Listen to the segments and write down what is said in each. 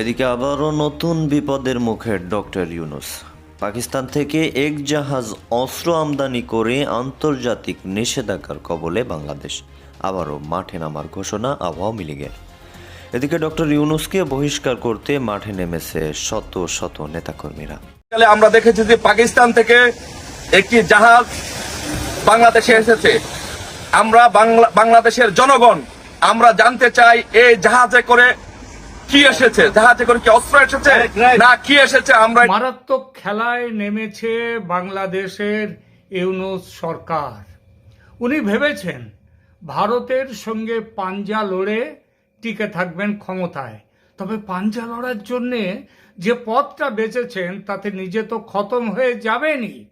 এদিকে আবারও নতুন বিপদের মুখে ডক্টর ইউনুস। পাকিস্তান থেকে এক জাহাজ অস্ত্র আমদানি করে আন্তর্জাতিক নিষেধাজ্ঞার কবলে বাংলাদেশ। আবারও মাঠে নামার ঘোষণা আওয়ামী লীগের। এদিকে ডক্টর ইউনুসকে বহিষ্কার করতে মাঠে নেমেছে শত শত নেতাকর্মীরা। আমরা দেখেছি যে পাকিস্তান থেকে একটি জাহাজ বাংলাদেশে এসেছে। আমরা বাংলা বাংলাদেশের জনগণ, আমরা জানতে চাই এই জাহাজে করে কি এসেছে? জাহাজে করে কি অস্ত্র এসেছে? না কি এসেছে? আমরা মারাত্মক খেলায় নেমেছে বাংলাদেশের ইউনুস সরকার। উনি ভেবেছেন ভারতের সঙ্গে পাঞ্জা লড়ে টিকে থাকবেন ক্ষমতায়। তবে পাঞ্জা লড়ার জন্যে যে পথটা বেঁচেছেন তাতে নিজে তো খতম হয়ে যাবেনি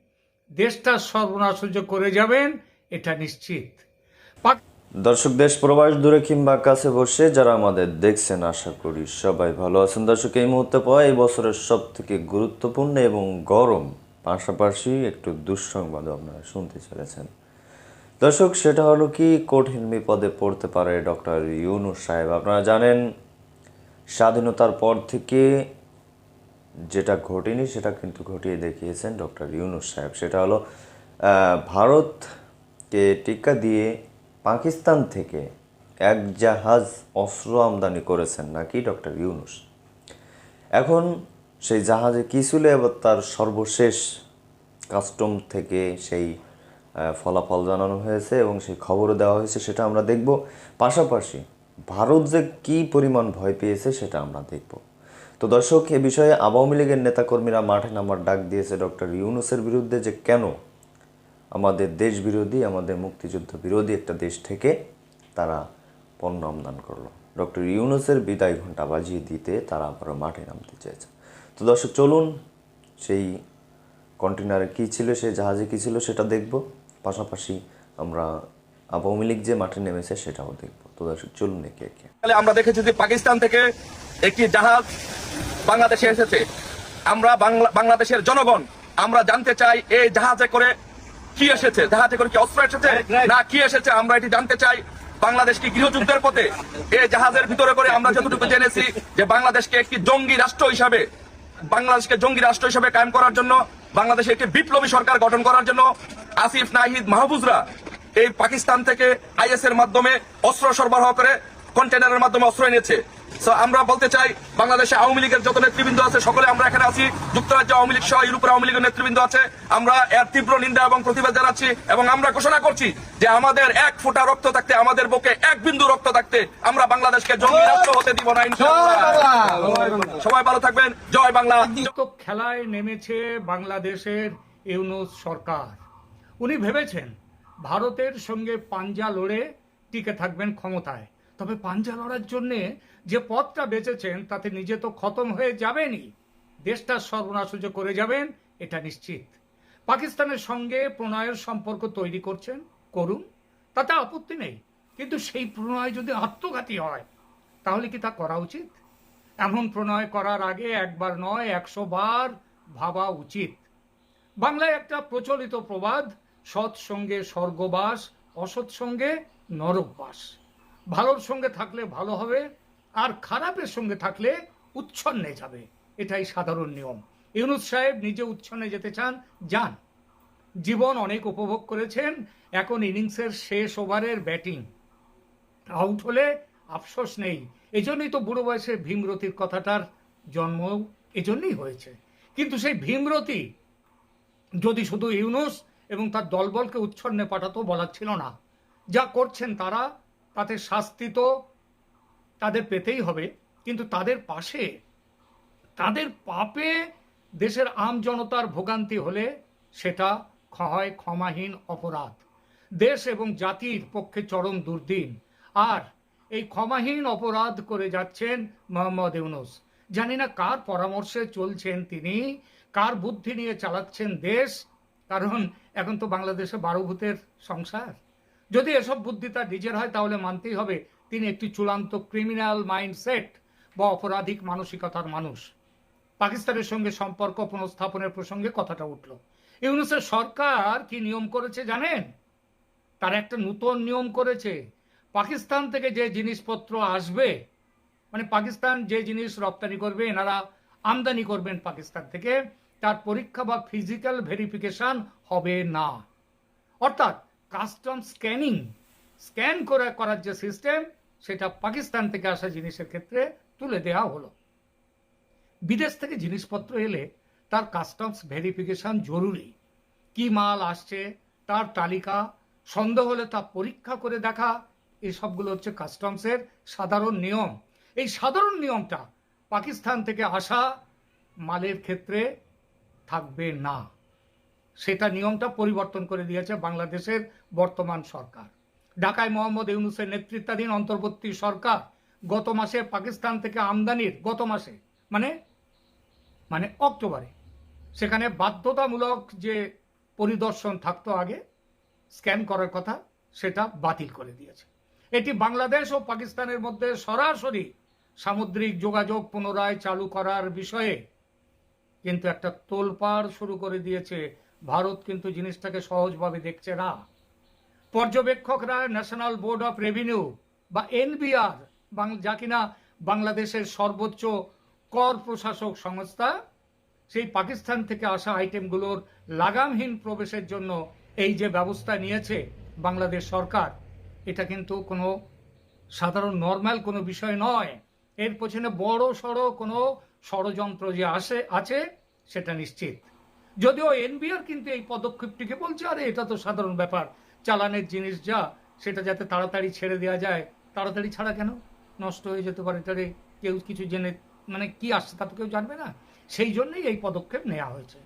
দেশটা সর্বনাশ করে যাবেন এটা নিশ্চিত। পাক- দর্শক, দেশ প্রবাস দূরে কিংবা কাছে বসে যারা আমাদের দেখছেন, আশা করি সবাই ভালো আছেন। দর্শক, এই মুহূর্তে পাওয়া এই বছরের সব থেকে গুরুত্বপূর্ণ এবং গরম, পাশাপাশি একটু দুঃসংবাদ আপনারা শুনতে চলেছেন। দর্শক, সেটা হলো কি, কঠিন বিপদে পড়তে পারে ডক্টর ইউনুস সাহেব। আপনারা জানেন, স্বাধীনতার পর থেকে যেটা ঘটেনি, সেটা কিন্তু ঘটিয়ে দেখিয়েছেন ডক্টর ইউনুস সাহেব। সেটা হলো ভারতকে টিকা দিয়ে পাকিস্তান থেকে এক জাহাজ অস্ত্র আমদানি করেছেন নাকি ডক্টর ইউনুস? এখন সেই জাহাজে কী ছিল এবার তার সর্বশেষ কাস্টম থেকে সেই ফলাফল জানানো হয়েছে এবং সেই খবরও দেওয়া হয়েছে সেটা আমরা দেখব। পাশাপাশি ভারত যে কী পরিমাণ ভয় পেয়েছে সেটা আমরা দেখব। তো দর্শক, এ বিষয়ে আওয়ামী লীগের নেতাকর্মীরা মাঠে নামার ডাক দিয়েছে ডক্টর ইউনুসের বিরুদ্ধে যে কেন আমাদের দেশ বিরোধী আমাদের মুক্তিযুদ্ধ বিরোধী একটা দেশ থেকে তারা পণ্য আমদান করল। ডক্টর ইউনুসের বিদায় ঘণ্টা বাজিয়ে দিতে তারা আবারও মাঠে নামতে চেয়েছে। তো দর্শক, চলুন সেই কন্টেনারে কী ছিল সেই জাহাজে কী ছিল সেটা দেখব। পাশাপাশি আমরা আওয়ামী লীগ যে মাঠে নেমেছে সেটাও দেখব। তো দর্শক, চলুন একে একে। তাহলে আমরা দেখেছি যে পাকিস্তান থেকে একটি জাহাজ বাংলাদেশে এসেছে। আমরা বাংলা বাংলাদেশের জনগণ, আমরা জানতে চাই এই জাহাজে করে কি এসেছে? জাহাজে করে কি অস্ত্র এসেছে? না কি এসেছে? আমরা এটি জানতে চাই বাংলাদেশ কি গৃহযুদ্ধের পথে? এই জাহাজের ভিতরে করে আমরা যতটুকু জেনেছি যে বাংলাদেশকে একটি জঙ্গি রাষ্ট্র হিসাবে বাংলাদেশকে জঙ্গি রাষ্ট্র হিসাবে কায়েম করার জন্য বাংলাদেশে একটি বিপ্লবী সরকার গঠন করার জন্য আসিফ নাহিদ মাহবুজরা এই পাকিস্তান থেকে আইএস এর মাধ্যমে অস্ত্র সরবরাহ করে কন্টেনারের মাধ্যমে অস্ত্র এনেছে। So, আমরা বলতে চাই বাংলাদেশে আওয়ামী লীগের যত নেতৃবৃন্দ আছে সকলে আমরা এখানে আছি। যুক্তরাজ্য আওয়ামী লীগ সহ ইউরোপের আওয়ামী লীগের নেতৃবৃন্দ আছে। আমরা এর তীব্র নিন্দা এবং প্রতিবাদ জানাচ্ছি এবং আমরা ঘোষণা করছি যে আমাদের এক ফোঁটা রক্ত থাকতে আমাদের বুকে এক বিন্দু রক্ত থাকতে আমরা বাংলাদেশকে জঙ্গি রাষ্ট্র হতে দিব না সবাই ভালো থাকবেন। জয় বাংলা। খেলায় নেমেছে বাংলাদেশের ইউনুস সরকার। উনি ভেবেছেন ভারতের সঙ্গে পাঞ্জা লড়ে টিকে থাকবেন ক্ষমতায়। তবে পাঞ্জা লড়ার জন্যে যে পথটা বেঁচেছেন তাতে নিজে তো খতম হয়ে যাবেনই। দেশটা সর্বনাশ যে করে যাবেন, এটা নিশ্চিত। পাকিস্তানের সঙ্গে প্রণয়ের সম্পর্ক তৈরি করছেন, করুন। তাতে আপত্তি নেই। কিন্তু সেই প্রণয় যদি আত্মঘাতী হয়, তাহলে কি তা করা উচিত? এমন প্রণয় করার আগে একবার নয়, একশো বার ভাবা উচিত। বাংলায় একটা প্রচলিত প্রবাদ, সৎ সঙ্গে স্বর্গবাস, অসৎ সঙ্গে নরকবাস। ভালোর সঙ্গে থাকলে ভালো হবে আর খারাপের সঙ্গে থাকলে উচ্ছন্নে যাবে। এটাই সাধারণ নিয়ম। ইউনুস সাহেব নিজে উচ্ছন্নে যেতে চান, যান। জীবন অনেক উপভোগ করেছেন, এখন ইনিংসের শেষ ওভারের ব্যাটিং। আউট হলে আফসোস নেই। এজন্যই তো বুড়ো বয়সে ভীমরতির কথাটার জন্ম এজন্যই হয়েছে। কিন্তু সেই ভীমরতি যদি শুধু ইউনুস এবং তার দলবলকে উচ্ছন্নে পাঠাতো বলার ছিল না। যা করছেন তারা, তাতে শাস্তি তো তাদের পেতেই হবে, কিন্তু তাদের পাশে, তাদের পাপে দেশের আম জনতার ভোগান্তি হলে সেটা হয় ক্ষমাহীন অপরাধ। দেশ এবং জাতির পক্ষে চরম দুর্দিন। আর এই ক্ষমাহীন অপরাধ করে যাচ্ছেন মোহাম্মদ ইউনুস। জানি না কার পরামর্শে চলছেন তিনি, কার বুদ্ধি নিয়ে চালাচ্ছেন দেশ, কারণ এখন তো বাংলাদেশে বারো ভূতের সংসার। যদি এসব বুদ্ধি তার নিজের হয়, তাহলে মানতেই হবে তিনি একটি চূড়ান্ত ক্রিমিনাল মাইন্ডসেট বা অপরাধিক মানসিকতার মানুষ। পাকিস্তানের সঙ্গে সম্পর্ক পুনঃস্থাপনের প্রসঙ্গে কথাটা উঠল। ইউনুসের সরকার কি নিয়ম করেছে জানেন? তার একটা নতুন নিয়ম করেছে। পাকিস্তান থেকে যে জিনিসপত্র আসবে মানে পাকিস্তান যে জিনিস রপ্তানি করবে, এনারা আমদানি করবেন পাকিস্তান থেকে, তার পরীক্ষা বা ফিজিক্যাল ভেরিফিকেশন হবে না। অর্থাৎ কাস্টম স্ক্যানিং, স্ক্যান করে করার যে সিস্টেম সেটা পাকিস্তান থেকে আসা জিনিসের ক্ষেত্রে তুলে দেওয়া হলো। বিদেশ থেকে জিনিসপত্র এলে তার কাস্টমস ভেরিফিকেশন জরুরি। কি মাল আসছে, তার তালিকা, সন্দেহ হলে তা পরীক্ষা করে দেখা। এই সবগুলো হচ্ছে কাস্টমসের সাধারণ নিয়ম। এই সাধারণ নিয়মটা পাকিস্তান থেকে আসা মালের ক্ষেত্রে থাকবে না। সেটা নিয়মটা পরিবর্তন করে দিয়েছে বাংলাদেশের বর্তমান সরকার। ঢাকায় মোহাম্মদ ইউনুসের নেতৃত্বাধীন অন্তর্বর্তী সরকার গত মাসে পাকিস্তান থেকে আমদানির, গত মাসে মানে মানে অক্টোবরে, সেখানে বাধ্যতামূলক যে পরিদর্শন থাকতো আগে, স্ক্যান করার কথা, সেটা বাতিল করে দিয়েছে। এটি বাংলাদেশ ও পাকিস্তানের মধ্যে সরাসরি সামুদ্রিক যোগাযোগ পুনরায় চালু করার বিষয়ে কিন্তু একটা তোলপাড় শুরু করে দিয়েছে। ভারত কিন্তু জিনিসটাকে সহজভাবে দেখছে না। পর্যবেক্ষকরা ন্যাশনাল বোর্ড অফ রেভিনিউ বা এনবিআর যা কিনা বাংলাদেশের সর্বোচ্চ কর প্রশাসক সংস্থা, সেই পাকিস্তান থেকে আসা আইটেমগুলোর লাগামহীন প্রবেশের জন্য এই যে ব্যবস্থা নিয়েছে বাংলাদেশ সরকার, এটা কিন্তু কোনো সাধারণ, নর্মাল কোনো বিষয় নয়। এর পেছনে বড় সড়ো কোনো ষড়যন্ত্র যে আসে, আছে, সেটা নিশ্চিত। যদিও এনবিআর কিন্তু এই পদক্ষেপটিকে বলছে, আরে এটা তো সাধারণ ব্যাপার। চালানের জিনিস যা, সেটা যাতে তাড়াতাড়ি ছেড়ে দেওয়া যায়। তাড়াতাড়ি ছাড়া কেন? নষ্ট হয়ে যেতে পারে। তারে কেউ কিছু জেনে মানে কি আসছে তা তো কেউ জানবে না। সেই জন্যই এই পদক্ষেপ নেওয়া হয়েছে।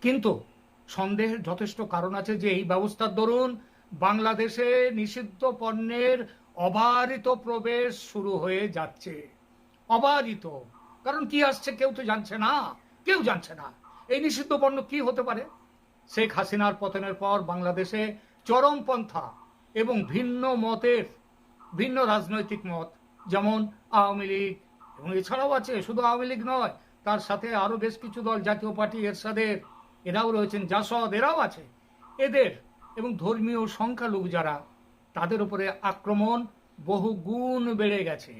কিন্তু সন্দেহের যথেষ্ট কারণ আছে যে এই ব্যবস্থার দরুন বাংলাদেশে নিষিদ্ধ পণ্যের অবারিত প্রবেশ শুরু হয়ে যাচ্ছে। অবারিত। কারণ কি আসছে কেউ তো জানছে না। কেউ জানছে না। এই নিষিদ্ধ পণ্য কি হতে পারে? শেখ হাসিনার পতনের পর বাংলাদেশে চরমপন্থা এবং ভিন্ন মতের, ভিন্ন রাজনৈতিক মত, যেমন আওয়ামী লীগ এবং এছাড়াও আছে, শুধু আওয়ামী লীগ নয়, তার সাথে আরও বেশ কিছু দল, জাতীয় পার্টি, এরশাদের, এরাও রয়েছেন, জাসদ, এরাও আছে। এদের এবং ধর্মীয় সংখ্যালঘু যারা, তাদের উপরে আক্রমণ বহু গুণ বেড়ে গেছে।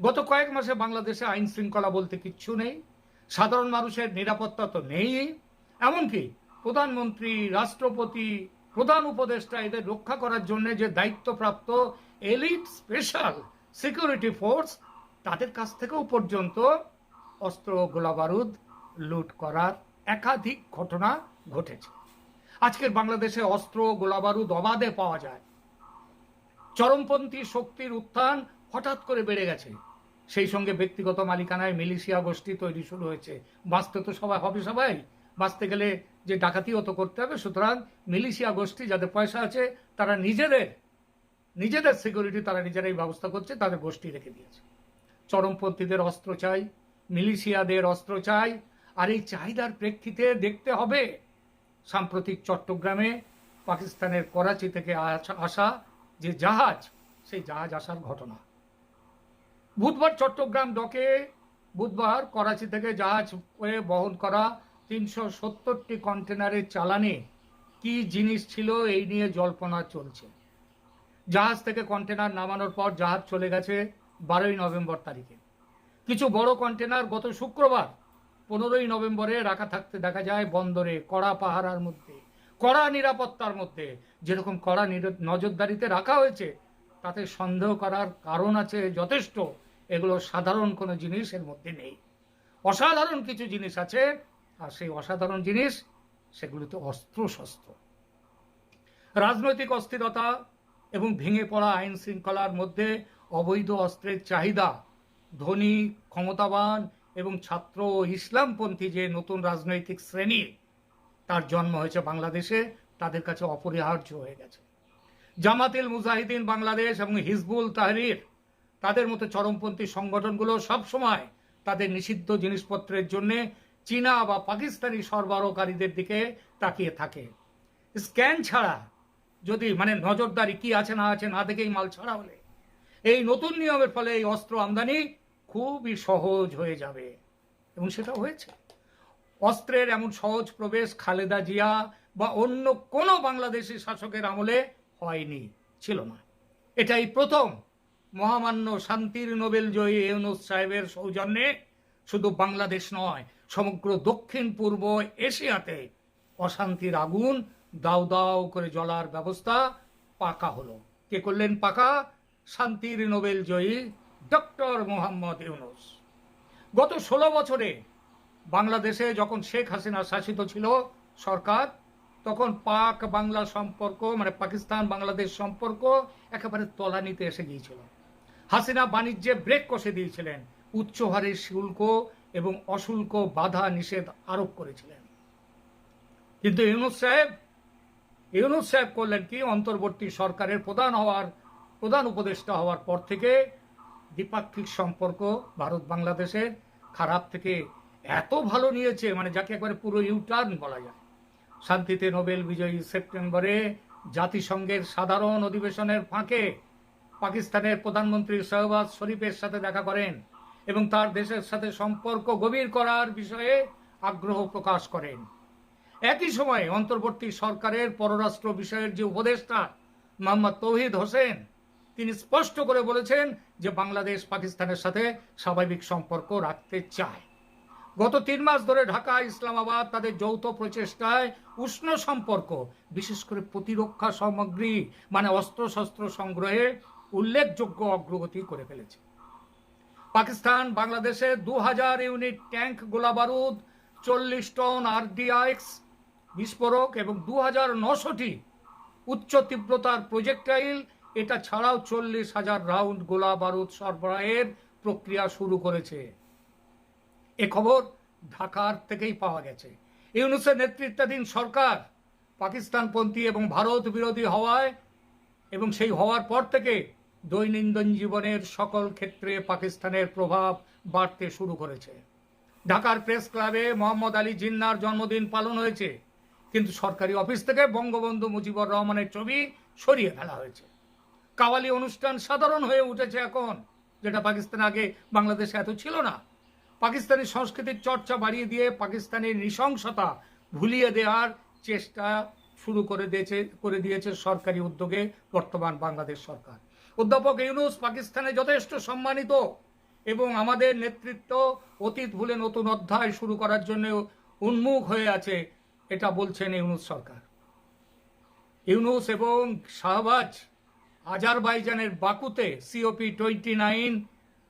গত কয়েক মাসে বাংলাদেশে আইন শৃঙ্খলা বলতে কিচ্ছু নেই, সাধারণ মানুষের নিরাপত্তা তো নেই এমনকি প্রধানমন্ত্রী, রাষ্ট্রপতি প্রধান উপদেষ্টা এদের রক্ষা করার জন্য যে দায়িত্বপ্রাপ্ত এলিট স্পেশাল সিকিউরিটি ফোর্স, তাদের কাছ থেকেও পর্যন্ত অস্ত্র গোলাবারুদ লুট করার একাধিক ঘটনা ঘটেছে। আজকের বাংলাদেশে অস্ত্র গোলাবারুদ অবাধে পাওয়া যায়। চরমপন্থী শক্তির উত্থান হঠাৎ করে বেড়ে গেছে। সেই সঙ্গে ব্যক্তিগত মালিকানায় মিলিশিয়া গোষ্ঠী তৈরি শুরু হয়েছে। বাঁচতে তো সবাই, হবে সবাই। বাঁচতে গেলে যে ডাকাতিও তো করতে হবে, সুতরাং মিলিশিয়া গোষ্ঠী যাদের পয়সা আছে, তারা নিজেদের নিজেদের সিকিউরিটি তারা নিজেরাই ব্যবস্থা করছে, তাদের গোষ্ঠী রেখে দিয়েছে। চরমপন্থীদের অস্ত্র চাই, মিলিশিয়াদের অস্ত্র চাই, আর এই চাহিদার প্রেক্ষিতে দেখতে হবে, সাম্প্রতিক চট্টগ্রামে পাকিস্তানের করাচি থেকে আসা- যে জাহাজ, সেই জাহাজ আসার ঘটনা। বুধবার চট্টগ্রাম ডকে বুধবার করাচি থেকে জাহাজ বহন করা তিনশো সত্তরটি কন্টেনারের চালানে কি জিনিস ছিল এই নিয়ে জল্পনা চলছে। জাহাজ থেকে কন্টেনার নামানোর পর জাহাজ চলে গেছে বারোই নভেম্বর তারিখে। কিছু বড় কন্টেনার গত শুক্রবার পনেরোই নভেম্বরে রাখা থাকতে দেখা যায় বন্দরে, কড়া পাহারার মধ্যে, কড়া নিরাপত্তার মধ্যে। যেরকম কড়া নজরদারিতে রাখা হয়েছে, তাতে সন্দেহ করার কারণ আছে যথেষ্ট। এগুলো সাধারণ কোনো জিনিস এর মধ্যে নেই। অসাধারণ কিছু জিনিস আছে আর সেই অসাধারণ জিনিস, সেগুলোতে অস্ত্র শস্ত্র রাজনৈতিক অস্থিরতা এবং ভেঙে পড়া আইন শৃঙ্খলার মধ্যে অবৈধ অস্ত্রের চাহিদা, ধনী, ক্ষমতাবান এবং ছাত্র ও ইসলামপন্থী যে নতুন রাজনৈতিক শ্রেণি, তার জন্ম হয়েছে বাংলাদেশে, তাদের কাছে অপরিহার্য হয়ে গেছে। জামাতিল মুজাহিদিন বাংলাদেশ এবং হিজবুল তাহরির, তাদের মতো চরমপন্থী সংগঠনগুলো সব সময় তাদের নিষিদ্ধ জিনিসপত্রের জন্য চীনা বা পাকিস্তানি সরবরাহকারীদের দিকে তাকিয়ে থাকে। স্ক্যান ছাড়া যদি মানে নজরদারি কি আছে না আছে না দেখেই মাল ছাড়া হলে এই নতুন নিয়মের ফলে এই অস্ত্র আমদানি খুবই সহজ হয়ে যাবে। এবং সেটা হয়েছে। অস্ত্রের এমন সহজ প্রবেশ খালেদা জিয়া বা অন্য কোনো বাংলাদেশি শাসকের আমলে হয়নি, ছিল না। এটাই প্রথম মহামান্য শান্তির নোবেল জয়ী ইউনুস সাহেবের সৌজন্যে শুধু বাংলাদেশ নয় সমগ্র দক্ষিণ পূর্ব এশিয়াতে অশান্তির আগুন দাউ দাউ করে জ্বলার ব্যবস্থা পাকা হলো। কে করলেন পাকা? শান্তির নোবেল জয়ী ডক্টর মোহাম্মদ ইউনুস। গত ষোলো বছরে বাংলাদেশে যখন শেখ হাসিনা শাসিত ছিল সরকার, তখন পাক বাংলা সম্পর্ক মানে পাকিস্তান বাংলাদেশ সম্পর্ক একেবারে তলানিতে এসে গিয়েছিল। হাসিনা বাণিজ্যে ব্রেক কষে দিয়েছিলেন। উচ্চ হারের শুল্ক এবং অশুল্ক বাধা নিষেধ আরোপ করেছিলেন। কিন্তু ইউনুস সাহেব ইউনুস সাহেব করলেন কি? অন্তর্বর্তী সরকারের প্রধান হওয়ার, প্রধান উপদেষ্টা হওয়ার পর থেকে দ্বিপাক্ষিক সম্পর্ক ভারত বাংলাদেশের খারাপ থেকে এত ভালো নিয়েছে মানে যাকে একবারে পুরো ইউটার্ন বলা যায়। শান্তিতে নোবেল বিজয়ী সেপ্টেম্বরে জাতিসংঘের সাধারণ অধিবেশনের ফাঁকে পাকিস্তানের প্রধানমন্ত্রী শাহবাজ শরীফের সাথে দেখা করেন। এবং তার দেশের সাথে সম্পর্ক গভীর করার বিষয়ে আগ্রহ প্রকাশ করেন। একই সময়ে অন্তর্বর্তী সরকারের পররাষ্ট্র বিষয়ের যে উপদেষ্টা মোহাম্মদ তৌহিদ হোসেন, তিনি স্পষ্ট করে বলেছেন যে বাংলাদেশ পাকিস্তানের সাথে স্বাভাবিক সম্পর্ক রাখতে চায়। গত তিন মাস ধরে ঢাকা, ইসলামাবাদ তাদের যৌথ প্রচেষ্টায় উষ্ণ সম্পর্ক, বিশেষ করে প্রতিরক্ষা সামগ্রী মানে অস্ত্রশস্ত্র সংগ্রহে উল্লেখযোগ্য অগ্রগতি করে ফেলেছে। পাকিস্তান, বাংলাদেশে দু হাজার ইউনিট ট্যাঙ্ক গোলাবারুদ, চল্লিশ টন আরডিআইএক্স বিস্ফোরক এবং দু হাজার নশোটি উচ্চ তীব্রতার প্রজেক্টাইল। এটা ছাড়াও চল্লিশ হাজার রাউন্ড গোলা বারুদ সরবরাহের প্রক্রিয়া শুরু করেছে। এ খবর ঢাকার থেকেই পাওয়া গেছে। ইউনুসের নেতৃত্বাধীন সরকার পাকিস্তানপন্থী এবং ভারত বিরোধী হওয়ায় এবং সেই হওয়ার পর থেকে দৈনন্দিন জীবনের সকল ক্ষেত্রে পাকিস্তানের প্রভাব বাড়তে শুরু করেছে। ঢাকার প্রেস ক্লাবে মোহাম্মদ আলী জিন্নার জন্মদিন পালন হয়েছে, কিন্তু সরকারি অফিস থেকে বঙ্গবন্ধু মুজিবুর রহমানের ছবি সরিয়ে ফেলা হয়েছে। কাওয়ালি অনুষ্ঠান সাধারণ হয়ে উঠেছে এখন, যেটা পাকিস্তান আগে বাংলাদেশে এত ছিল না। পাকিস্তানি সংস্কৃতির চর্চা বাড়িয়ে দিয়ে পাকিস্তানের নৃশংসতা ভুলিয়ে দেওয়ার চেষ্টা শুরু করে দিয়েছে করে দিয়েছে সরকারি উদ্যোগে বর্তমান বাংলাদেশ সরকার। অধ্যাপক ইউনুস পাকিস্তানে যথেষ্ট সম্মানিত এবং আমাদের নেতৃত্ব অতীত ভুলে নতুন অধ্যায় শুরু করার জন্য উন্মুখ হয়ে আছে, এটা বলছেন ইউনুস সরকার। ইউনুস এবং শাহবাজ আজারবাইজানের বাকুতে সিওপি টোয়েন্টি নাইন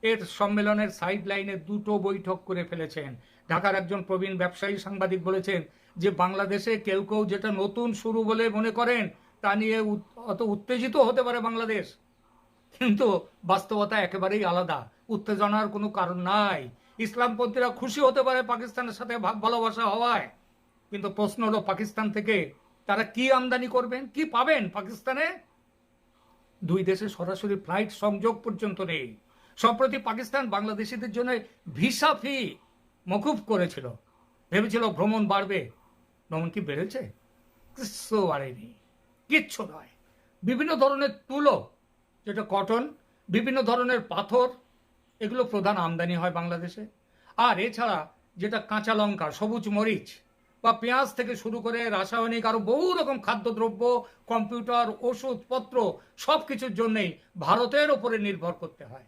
এর সম্মেলনের সাইড লাইনে দুটো বৈঠক করে ফেলেছেন। ঢাকার একজন প্রবীণ ব্যবসায়ী সাংবাদিক বলেছেন যে, বাংলাদেশে কেউ কেউ যেটা নতুন শুরু বলে মনে করেন, তা নিয়ে অত উত্তেজিত হতে পারে বাংলাদেশ। কিন্তু বাস্তবতা একেবারেই আলাদা। উত্তেজনার কোনো কারণ নাই। ইসলামপন্থীরা খুশি হতে পারে পাকিস্তানের সাথে ভাব ভালোবাসা হওয়ায়। কিন্তু প্রশ্ন হলো, পাকিস্তান থেকে তারা কি আমদানি করবেন, কি পাবেন পাকিস্তানে? দুই দেশে সরাসরি ফ্লাইট সংযোগ পর্যন্ত নেই। সম্প্রতি পাকিস্তান বাংলাদেশিদের জন্য ভিসা ফি মকুব করেছিল। ভেবেছিল ভ্রমণ বাড়বে। ভ্রমণ কি বেড়েছে? কিচ্ছু বাড়েনি। কিচ্ছু নয়। বিভিন্ন ধরনের তুলো যেটা কটন, বিভিন্ন ধরনের পাথর, এগুলো প্রধান আমদানি হয় বাংলাদেশে। আর এছাড়া যেটা কাঁচা লঙ্কা, সবুজ মরিচ বা পেঁয়াজ থেকে শুরু করে রাসায়নিক আরও বহু রকম খাদ্যদ্রব্য, কম্পিউটার, ওষুধপত্র সব কিছুর জন্যেই ভারতের ওপরে নির্ভর করতে হয়।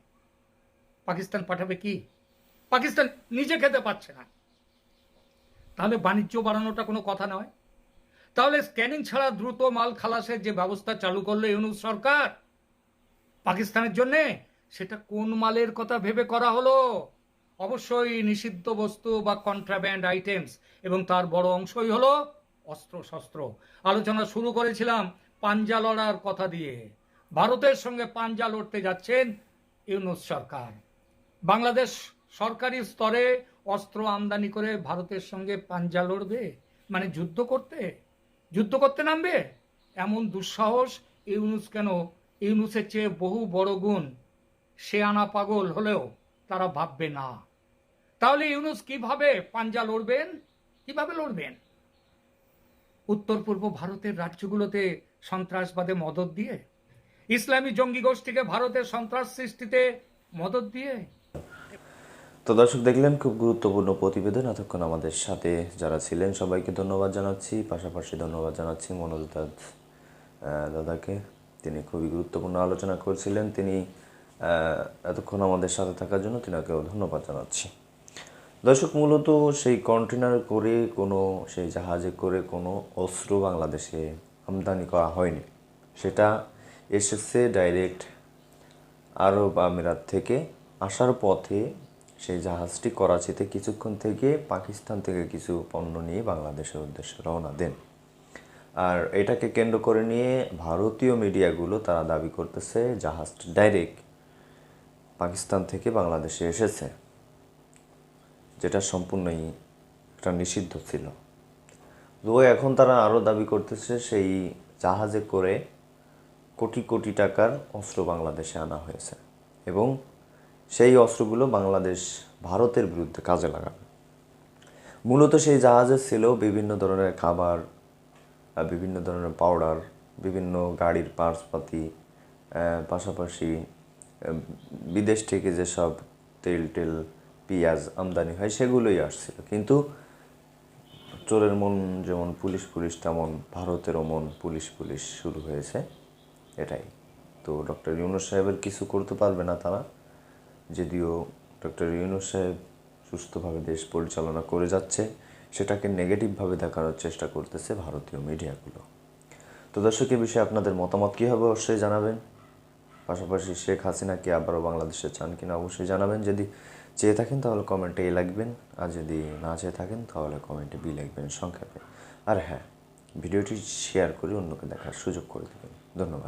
পাকিস্তান পাঠাবে কি? পাকিস্তান নিজে খেতে পাচ্ছে না। তাহলে বাণিজ্য বাড়ানোটা কোনো কথা নয়। তাহলে স্ক্যানিং ছাড়া দ্রুত মাল খালাসের যে ব্যবস্থা চালু করল ইউনুস সরকার পাকিস্তানের জন্য? সেটা কোন মালের কথা ভেবে করা হলো? অবশ্যই নিষিদ্ধ বস্তু বা কন্ট্রাব্যান্ড আইটেমস এবং তার বড় অংশই হলো অস্ত্র শস্ত্র আলোচনা শুরু করেছিলাম পাঞ্জা লড়ার কথা দিয়ে। ভারতের সঙ্গে পাঞ্জা লড়তে যাচ্ছেন ইউনুস সরকার। বাংলাদেশ সরকারি স্তরে অস্ত্র আমদানি করে ভারতের সঙ্গে পাঞ্জা লড়বে? মানে যুদ্ধ করতে? যুদ্ধ করতে নামবে? এমন দুঃসাহস ইউনুস কেন ইউনুসের চেয়ে বহু বড় গুণ। সে আনা পাগল হলেও তারা ভাববে না। তাহলে ইউনুস কীভাবে পাঞ্জা লড়বেন? কীভাবে লড়বেন? উত্তর পূর্ব ভারতের রাজ্যগুলোতে সন্ত্রাসবাদে মদত দিয়ে? ইসলামী জঙ্গি গোষ্ঠীকে ভারতের সন্ত্রাস সৃষ্টিতে মদত দিয়ে? তো দর্শক, দেখলেন খুব গুরুত্বপূর্ণ প্রতিবেদন। এতক্ষণ আমাদের সাথে যারা ছিলেন, সবাইকে ধন্যবাদ জানাচ্ছি। পাশাপাশি ধন্যবাদ জানাচ্ছি মনোজ দাদ দাদাকে। তিনি খুবই গুরুত্বপূর্ণ আলোচনা করছিলেন। তিনি এতক্ষণ আমাদের সাথে থাকার জন্য তিনাকেও ধন্যবাদ জানাচ্ছি। দর্শক, মূলত সেই কন্টেনার করে কোনো, সেই জাহাজে করে কোনো অস্ত্র বাংলাদেশে আমদানি করা হয়নি। সেটা এসেছে ডাইরেক্ট আরব আমিরাত থেকে আসার পথে সেই জাহাজটি করাচিতে কিছুক্ষণ থেকে পাকিস্তান থেকে কিছু পণ্য নিয়ে বাংলাদেশের উদ্দেশ্যে রওনা দেন। আর এটাকে কেন্দ্র করে নিয়ে ভারতীয় মিডিয়াগুলো তারা দাবি করতেছে জাহাজটি ডাইরেক্ট পাকিস্তান থেকে বাংলাদেশে এসেছে, যেটা সম্পূর্ণই একটা নিষিদ্ধ ছিল। তো এখন তারা আরও দাবি করতেছে সেই জাহাজে করে কোটি কোটি টাকার অস্ত্র বাংলাদেশে আনা হয়েছে এবং সেই অস্ত্রগুলো বাংলাদেশ ভারতের বিরুদ্ধে কাজে লাগাবে। মূলত সেই জাহাজে ছিল বিভিন্ন ধরনের খাবার বিভিন্ন ধরনের পাউডার বিভিন্ন গাড়ির পার্সপাতি পাশাপাশি বিদেশ থেকে যেসব তেল টেল, পেঁয়াজ আমদানি হয় সেগুলোই আসছিল। কিন্তু চোরের মন যেমন পুলিশ পুলিশ তেমন ভারতেরও মন পুলিশ পুলিশ শুরু হয়েছে, এটাই। তো ডক্টর ইউনুস সাহেবের কিছু করতে পারবে না তারা, যদিও ডক্টর ইউনুস সাহেব সুস্থভাবে দেশ পরিচালনা করে যাচ্ছে। সেটাকে নেগেটিভভাবে দেখানোর চেষ্টা করতেছে ভারতীয় মিডিয়াগুলো। তো দর্শক, এ বিষয়ে আপনাদের মতামত কী হবে অবশ্যই জানাবেন। পাশাপাশি শেখ হাসিনাকে আবারও বাংলাদেশে চান কিনা অবশ্যই জানাবেন। যদি চেয়ে থাকেন তাহলে কমেন্টে এ লিখবেন আর যদি না চেয়ে থাকেন তাহলে কমেন্টে বি লাগবেন সংক্ষেপে। আর হ্যাঁ ভিডিওটি শেয়ার করে অন্যকে দেখার সুযোগ করে দেবেন। ধন্যবাদ।